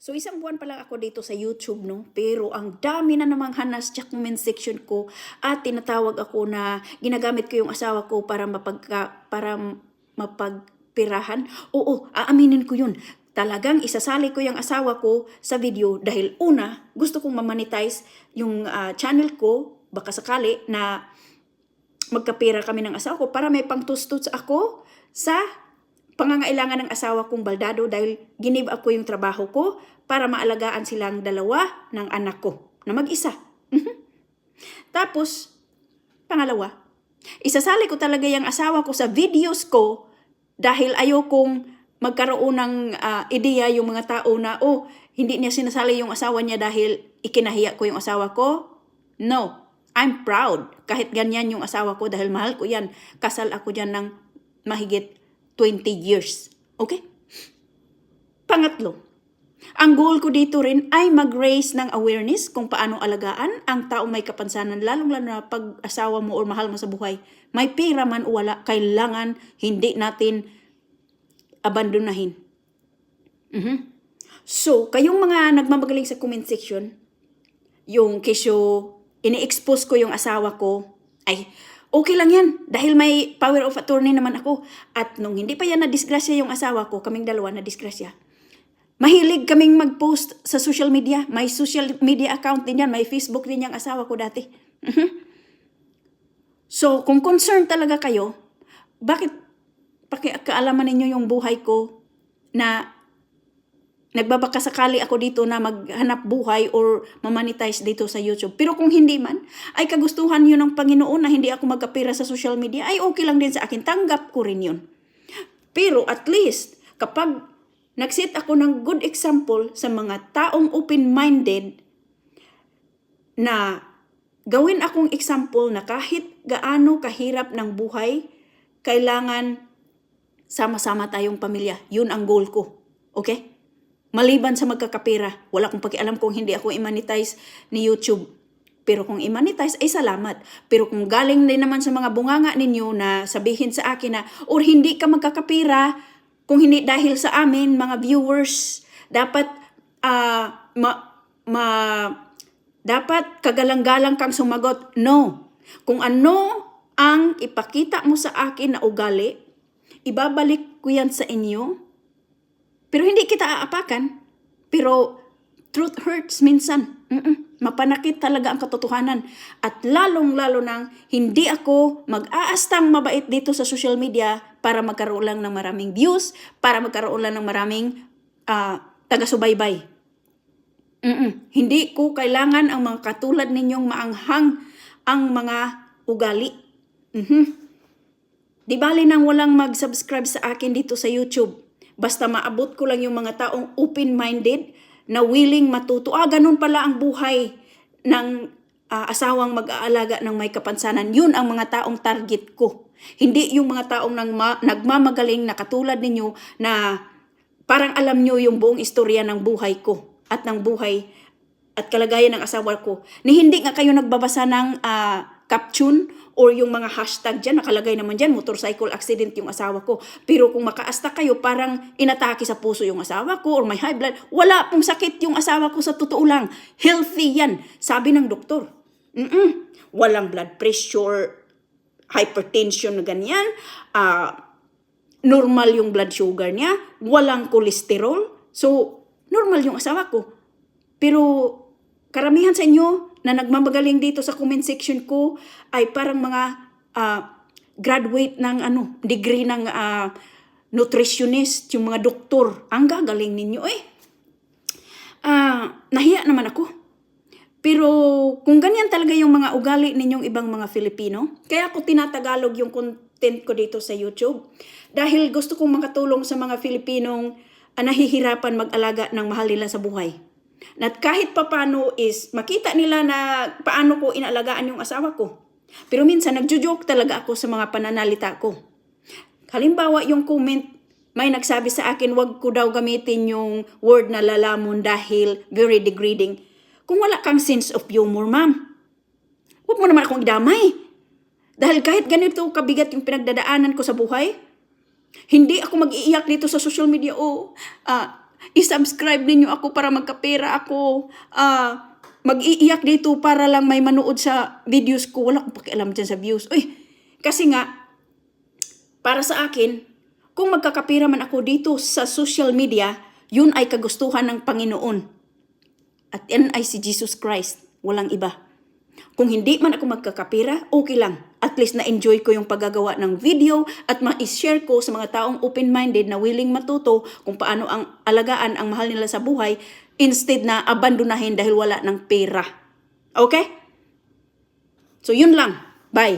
So isang buwan pa lang ako dito sa YouTube, no? Pero ang dami na namang hanas sa comment section ko at tinatawag ako na ginagamit ko yung asawa ko para mapagka, para mapagpirahan. Oo, aaminin ko yun. Talagang isasali ko yung asawa ko sa video dahil una, gusto kong mamonetize yung ah, channel ko, baka sakali na magkapira kami ng asawa ko para may pangtustos ako sa pangangailangan ng asawa kong baldado dahil ginib up ko yung trabaho ko para maalagaan silang dalawa ng anak ko na mag-isa. Mhm. Tapos, pangalawa, isasali ko talaga yung asawa ko sa videos ko dahil ayokong magkaroon ng ah, ideya yung mga tao na, oh, hindi niya sinasali yung asawa niya dahil ikinahiya ko yung asawa ko. No, I'm proud. Kahit ganyan yung asawa ko dahil mahal ko yan. Kasal ako dyan ng mahigit 20 years. Okay? Pangatlo, ang goal ko dito rin ay mag-raise ng awareness kung paano alagaan ang taong may kapansanan, lalong-lalo na pag asawa mo o mahal mo sa buhay. May pera man o wala, kailangan hindi natin abandonahin. Mhm. So, kayong mga nagmamagaling sa comment section, yung kesyo ini-expose ko yung asawa ko, ay okay lang yan dahil may power of attorney naman ako. At nung hindi pa yan na-disgrasya yung asawa ko, kaming dalawa na-disgrasya, Mahilig kaming mag-post sa social media. May social media account din yan. May Facebook din yung asawa ko dati. Mhm. So, kung concerned talaga kayo, bakit pakiakaalaman ninyo yung buhay ko na nagbabaka sakali ako dito na maghanap buhay or mamonetize dito sa YouTube. Pero kung hindi man, ay kagustuhan yun ng Panginoon na hindi ako magkapira sa social media, ay okay lang din sa akin. Tanggap ko rin yun. Pero at least, kapag nagset ako ng good example sa mga taong open-minded na gawin akong example na kahit gaano kahirap ng buhay, kailangan sama-sama tayong pamilya. Yun ang goal ko. Okay? Maliban sa magkakapera, wala kong pakialam kung hindi ako i-monetize ni YouTube. Pero kung i-monetize, ay salamat. Pero kung galing din naman sa mga bunganga ninyo na sabihin sa akin na, or hindi ka magkakapira, kung hindi dahil sa amin, mga viewers, dapat, ah, ma, ma, dapat kagalang-galang kang sumagot. No. Kung ano ang ipakita mo sa akin na ugali, ibabalik ko yan sa inyo. Pero hindi kita aapakan. Pero truth hurts minsan. Mm-mm. Mapanakit talaga ang katotohanan. At lalong-lalo nang hindi ako mag-aastang mabait dito sa social media para magkaroon lang ng maraming views, para magkaroon lang ng maraming ah, taga-subaybay. Mm-mm. Hindi ko kailangan ang mga katulad ninyong maanghang ang mga ugali. Mhm. Di bali nang walang mag-subscribe sa akin dito sa YouTube. Basta maabot ko lang yung mga taong open-minded na willing matuto. Ah, ganun pala ang buhay ng ah, asawang mag-aalaga ng may kapansanan. Yun ang mga taong target ko. Hindi yung mga taong nang ma- nagmamagaling na katulad ninyo na parang alam nyo yung buong istorya ng buhay ko at ng buhay at kalagayan ng asawa ko. Ni hindi nga kayo nagbabasa ng ah, caption or yung mga hashtag dyan, nakalagay naman dyan, motorcycle accident yung asawa ko. Pero kung makaasta kayo, parang inatake sa puso yung asawa ko or may high blood. Wala pong sakit yung asawa ko sa totoo lang. Healthy yan, sabi ng doktor. Mm-mm. Walang blood pressure, hypertension na ganyan, ah, normal yung blood sugar niya, walang kolesterol. So, normal yung asawa ko. Pero karamihan sa inyo na nagmamagaling dito sa comment section ko ay parang mga ah, graduate ng ano, degree ng ah, nutritionist, yung mga doktor. Ang gagaling ninyo eh. Ah, nahiya naman ako. Pero kung ganyan talaga yung mga ugali ninyong ibang mga Filipino, kaya ako tinatagalog yung content ko dito sa YouTube. Dahil gusto kong makatulong sa mga Filipinong ah, nahihirapan mag-alaga ng mahal nila sa buhay. At kahit papano is makita nila na paano ko inalagaan yung asawa ko. Pero minsan nagjo-joke talaga ako sa mga pananalita ko. Halimbawa yung comment, may nagsabi sa akin, wag ko daw gamitin yung word na lalamon dahil very degrading. Kung wala kang sense of humor, ma'am, huwag mo naman akong idamay. Dahil kahit ganito kabigat yung pinagdadaanan ko sa buhay, hindi ako mag-iiyak dito sa social media o ah, i-subscribe ninyo ako para magkapera ako. Ah, mag-iiyak dito para lang may manood sa videos ko. Wala akong pakialam dyan sa views. Uy, kasi nga, para sa akin, kung magkakapira man ako dito sa social media, yun ay kagustuhan ng Panginoon. At yan ay si Jesus Christ. Walang iba. Kung hindi man ako magkakapira, okay lang. At least na-enjoy ko yung paggagawa ng video at ma-share ko sa mga taong open-minded na willing matuto kung paano ang alagaan ang mahal nila sa buhay instead na abandonahin dahil wala ng pera. Okay? So yun lang.